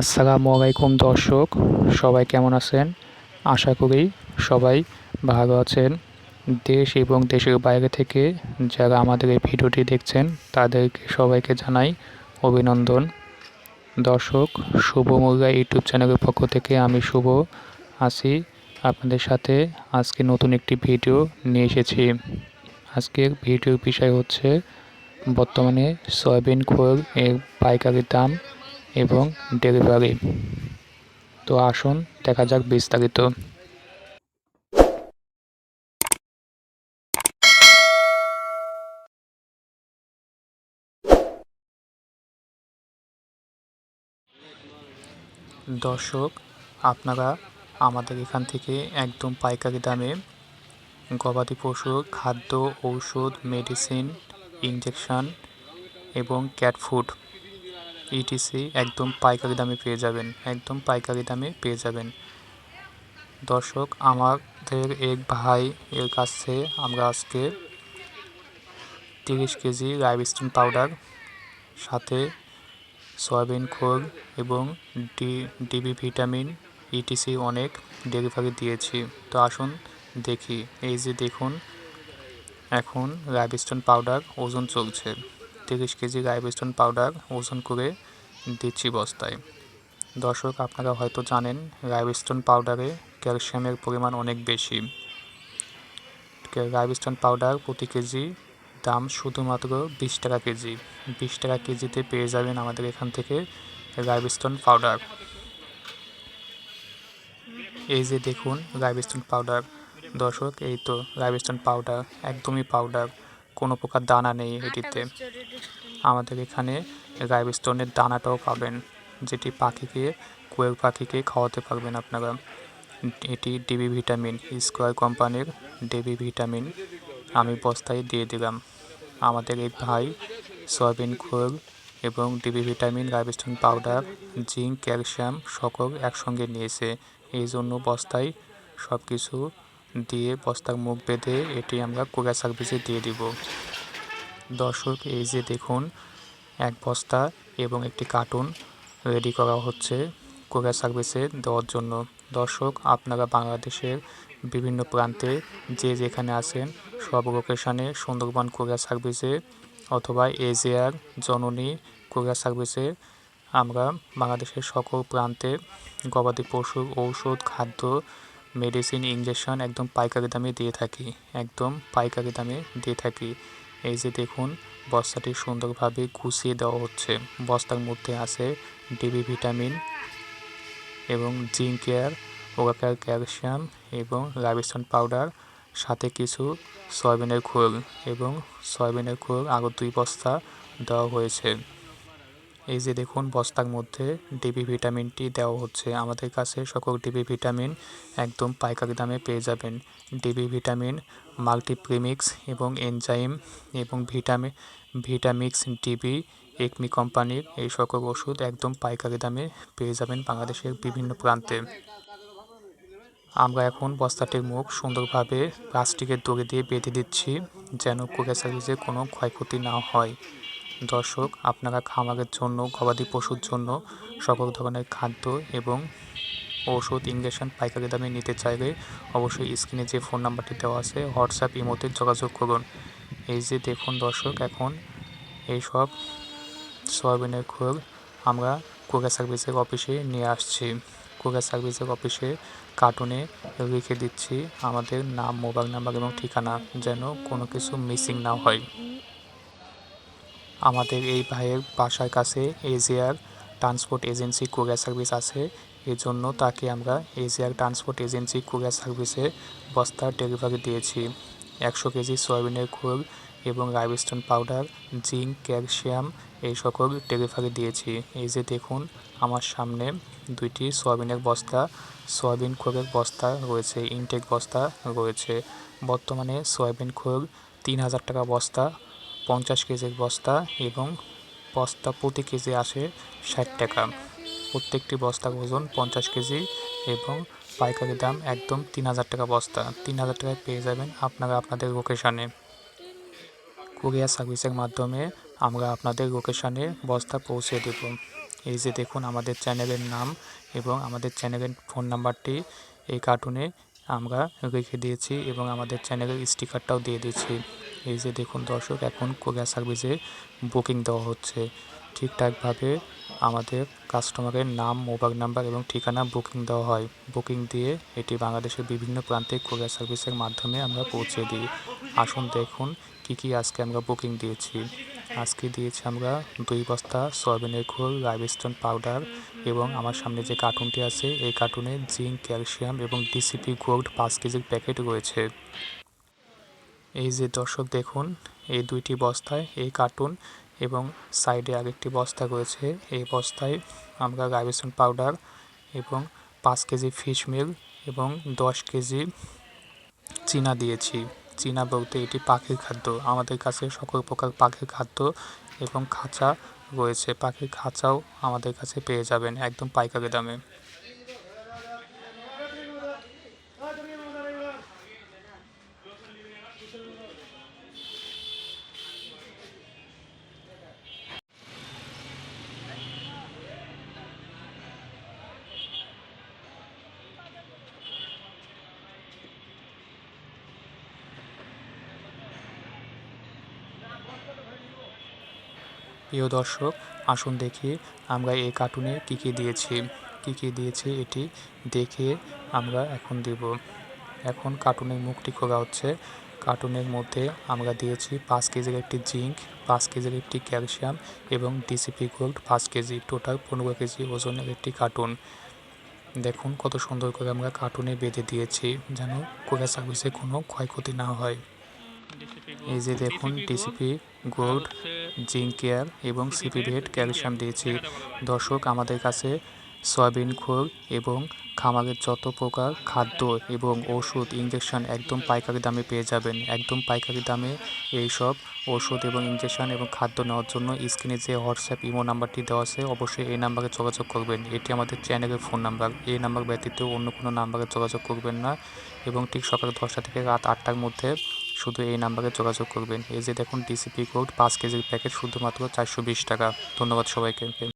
আসসালামু আলাইকুম দর্শক, সবাই কেমন আছেন? আশা করি সবাই ভালো আছেন। দেশ এবং দেশের বাইরে থেকে যারা আমাদের এই ভিডিওটি দেখছেন, তাদেরকে সবাইকে জানাই অভিনন্দন। দর্শক, শুভ মুরগা ইউটিউব চ্যানেলের পক্ষ থেকে আমি শুভ আসি আপনাদের সাথে আজকে নতুন একটি ভিডিও নিয়ে এসেছি। আজকের ভিডিওর বিষয় হচ্ছে বর্তমানে সয়াবিন খোল এর পাইকারি দাম এবং ডেলিভারি। তো আসুন, দেখা যাক বিস্তারিত। দর্শক, আপনারা আমাদের এখান থেকে একদম পাইকারি দামে গবাদি পশুর খাদ্য, ঔষধ মেডিসিন ইঞ্জেকশন এবং ক্যাট ফুড ইটিসি একদম পাইকারি দামে পেয়ে যাবেন, একদম পাইকারি দামে পেয়ে যাবেন। দর্শক, আমাদের এক ভাই এর কাছে আমরা আজকে তিরিশ কেজি লাইভস্টোন পাউডার, সাথে সয়াবিন খোল এবং ডি, ডিবি ভিটামিন ইটিসি অনেক ডেলিভারি দিয়েছি। তো আসুন দেখি, এই যে দেখুন, এখন লাইভস্টোন পাউডার ওজন চলছে। তিরিশ কেজি লাইভস্টোন পাউডার ওজন করে দিচ্ছি বস্তায়। দর্শক, আপনারা হয়তো জানেন লাইভস্টোন পাউডারে ক্যালসিয়ামের পরিমাণ অনেক বেশি। লাইভস্টোন পাউডার প্রতি কেজি দাম শুধুমাত্র বিশ টাকা কেজি। বিশ টাকা কেজিতে পেয়ে যাবেন আমাদের এখান থেকে লাইভস্টোন পাউডার। এই যে দেখুন লাইভস্টোন পাউডার। দর্শক, এই তো লাইভস্টোন পাউডার, একদমই পাউডার। কোনো প্রকার দানা নেই এটিতে। আমাদের এখানে লাইভস্টোনের দানাটাও পাবেন যেটি পাখিকে কোয়েল পাখিকে খাওয়াতে পারবেন আপনারা। এটি ডিবি ভিটামিন স্কোয়ার কোম্পানির ডিবি ভিটামিন। আমি বস্তায় দিয়ে দিলাম। আমাদের এই ভাই সয়াবিন খোল এবং DB vitamin limestone powder zinc calcium সকল একসঙ্গে নিয়েছে। এই জন্য বস্তায় সব কিছু দিয়ে বস্তার মুখ বেঁধে এটি আমরা কুরিয়ার সার্ভিসে দিয়ে দিব। দর্শক, এই যে দেখুন, এক বস্তা এবং একটি কার্টুন রেডি করা হচ্ছে কুরিয়ার সার্ভিসে দেওয়ার জন্য। দর্শক, আপনারা বাংলাদেশের বিভিন্ন প্রান্তে যে যেখানে আছেন, সব লোকেশানে সুন্দরবন কুরিয়ার সার্ভিসে অথবা এজিয়ার জননী কুরিয়ার সার্ভিসে আমরা বাংলাদেশের সকল প্রান্তে গবাদি পশুর ঔষধ, খাদ্য মেডিসিন ইঞ্জেকশন একদম পাইকারি দামে দিয়ে থাকি, একদম পাইকারি দামে দিয়ে থাকি। এই যে দেখুন, বস্তাটি সুন্দরভাবে গুছিয়ে দেওয়া হচ্ছে। বস্তার মধ্যে আছে ডিবি ভিটামিন এবং জিঙ্ক কেয়ার ওয়াকার ক্যালসিয়াম এবং লাইভস্টোন পাউডার, সাথে কিছু সয়াবিনের খোল এবং সয়াবিনের খোল আরও দুই বস্তা দেওয়া হয়েছে। এই যে দেখুন, বস্তার মধ্যে ডিবি ভিটামিনটি দেওয়া হচ্ছে। আমাদের কাছে সকল ডিবি ভিটামিন একদম পাইকারি দামে পেয়ে যাবেন। ডিবি ভিটামিন মাল্টিপ্রিমিক্স এবং এনজাইম এবং ভিটামিন ভিটামিক্স ডিবি একমি কোম্পানির এই সকল ওষুধ একদম পাইকারি দামে পেয়ে যাবেন বাংলাদেশের বিভিন্ন প্রান্তে। আমরা এখন বস্তাটির মুখ সুন্দরভাবে প্লাস্টিকের দড়ি দিয়ে বেঁধে দিচ্ছি যেন কুরিয়ার কোনো ক্ষয়ক্ষতি না হয়। দর্শক, আপনারা খামারের জন্য, গবাদি পশুর জন্য সকল ধরনের খাদ্য এবং ওষুধ ইঞ্জেকশন পাইকারি দামে নিতে চাইলে অবশ্যই স্ক্রিনে যে ফোন নাম্বারটি দেওয়া আছে, হোয়াটসঅ্যাপ ইমোতে যোগাযোগ করুন। এই যে দেখুন দর্শক, এখন এইসব সয়াবিনের খোল আমরা কুরিয়ার সার্ভিসের অফিসে নিয়ে আসছি। কুরিয়ার সার্ভিসের অফিসে কার্টুনে লিখে দিচ্ছি আমাদের নাম, মোবাইল নাম্বার এবং ঠিকানা যেন কোনো কিছু মিসিং না হয়। আমাদের এই ভাইয়ের বাসার কাছে এজিয়ার ট্রান্সপোর্ট এজেন্সি কুরিয়ার সার্ভিস আছে। এজন্য তাকে আমরা এজিয়ার ট্রান্সপোর্ট এজেন্সি কুরিয়ার সার্ভিসে বস্তার ডেলিভারি দিয়েছি। একশো কেজি সয়াবিনের খোল এবং লাইভস্টোন পাউডার, জিঙ্ক, ক্যালসিয়াম এই সকল ডেলিভারি দিয়েছি। এই যে দেখুন, আমার সামনে দুইটি সয়াবিনের বস্তা, সয়াবিন খোলের বস্তা রয়েছে ইনটেক বস্তা রয়েছে। বর্তমানে সয়াবিন খোল তিন হাজার টাকা বস্তা পঞ্চাশ কেজির বস্তা এবং বস্তা প্রতি কেজি আসে ষাট টাকা। প্রত্যেকটি বস্তা ওজন পঞ্চাশ কেজি এবং পাইকারি দাম একদম তিন হাজার টাকা বস্তা। তিন হাজার টাকায় পেয়ে যাবেন আপনারা আপনাদের লোকেশানে কুরিয়ার সার্ভিসের মাধ্যমে আমরা আপনাদের লোকেশানে বস্তা পৌঁছে দেব। এই যে দেখুন আমাদের চ্যানেলের নাম এবং আমাদের চ্যানেলের ফোন নাম্বারটি এই কার্টুনে আমরা রেখে দিয়েছি এবং আমাদের চ্যানেলের স্টিকারটাও দিয়ে দিয়েছি। এই যে দেখুন দর্শক, এখন কোরিয়ার সার্ভিসে বুকিং দেওয়া হচ্ছে। ঠিকঠাকভাবে আমাদের কাস্টমারের নাম, মোবাইল নাম্বার এবং ঠিকানা বুকিং দেওয়া হয়। বুকিং দিয়ে এটি বাংলাদেশের বিভিন্ন প্রান্তে কোরিয়ার সার্ভিসের মাধ্যমে আমরা পৌঁছে দিই। আসুন দেখুন কি কি আজকে আমরা বুকিং দিয়েছি। আজকে দিয়েছি আমরা দুই বস্তা সয়াবিনের খোল লাইভস্টোন পাউডার এবং আমার সামনে যে কার্টুনটি আছে, এই কার্টুনে জিঙ্ক, ক্যালসিয়াম এবং ডিসিপি গোল্ড পাঁচ কেজির প্যাকেট রয়েছে। এই যে দর্শক দেখুন, এই দুইটি বস্তায়, এই কার্টুন এবং সাইডে আরেকটি বস্তা রয়েছে। এই বস্তায় আমরা লাইভস্টোন পাউডার এবং পাঁচ কেজি ফিশ মিল এবং দশ কেজি চীনা দিয়েছি। চীনা বলতে এটি পাখির খাদ্য। আমাদের কাছে সকল প্রকার পাখির খাদ্য এবং খাঁচা রয়েছে। পাখির খাঁচাও আমাদের কাছে পেয়ে যাবেন একদম পাইকারি দামে। প্রিয় দর্শক, আসুন দেখি আমরা এই কার্টুনে কী কী দিয়েছি। কী কী দিয়েছি এটি দেখে আমরা এখন দেব। এখন কার্টুনের মুখটি খোলা হচ্ছে। কার্টুনের মধ্যে আমরা দিয়েছি পাঁচ কেজির একটি জিঙ্ক, পাঁচ কেজির একটি ক্যালসিয়াম এবং ডিসিপি গোল্ড, পাঁচ কেজি টোটাল পনেরো কেজি ওজনের একটি কার্টুন দেখুন কত সুন্দর করে আমরা কার্টুনে বেঁধে দিয়েছি যেন কোরিয়া সার্ভিসে কোনো ক্ষয়ক্ষতি না হয়। এই যে দেখুন ডিসিপি গোল্ড জিঙ্ক কেয়ার এবং সিপি ভেট ক্যালসিয়াম দিয়েছি। দর্শক আমাদের কাছে সয়াবিন খোল এবং খামারের যত প্রকার খাদ্য এবং ওষুধ ইঞ্জেকশন একদম পাইকারি দামে পেয়ে যাবেন। একদম পাইকারি দামে এই সব ওষুধ এবং ইঞ্জেকশন এবং খাদ্য নেওয়ার জন্য স্ক্রিনে যে হোয়াটসঅ্যাপ ইমো নাম্বারটি দেওয়া আছে অবশ্যই এই নাম্বারে যোগাযোগ করবেন। এটি আমাদের চ্যানেলের ফোন নাম্বার। এই নাম্বার ব্যতীত অন্য কোনো নাম্বারে যোগাযোগ করবেন না এবং ঠিক সকাল দশটা থেকে রাত আটটার মধ্যে শুধু এই নাম্বারে যোগাযোগ করবেন। এই যে দেখুন ডিসিপি কোড পাঁচ কেজির প্যাকেট শুধুমাত্র চারশো বিশ টাকা। ধন্যবাদ সবাইকে।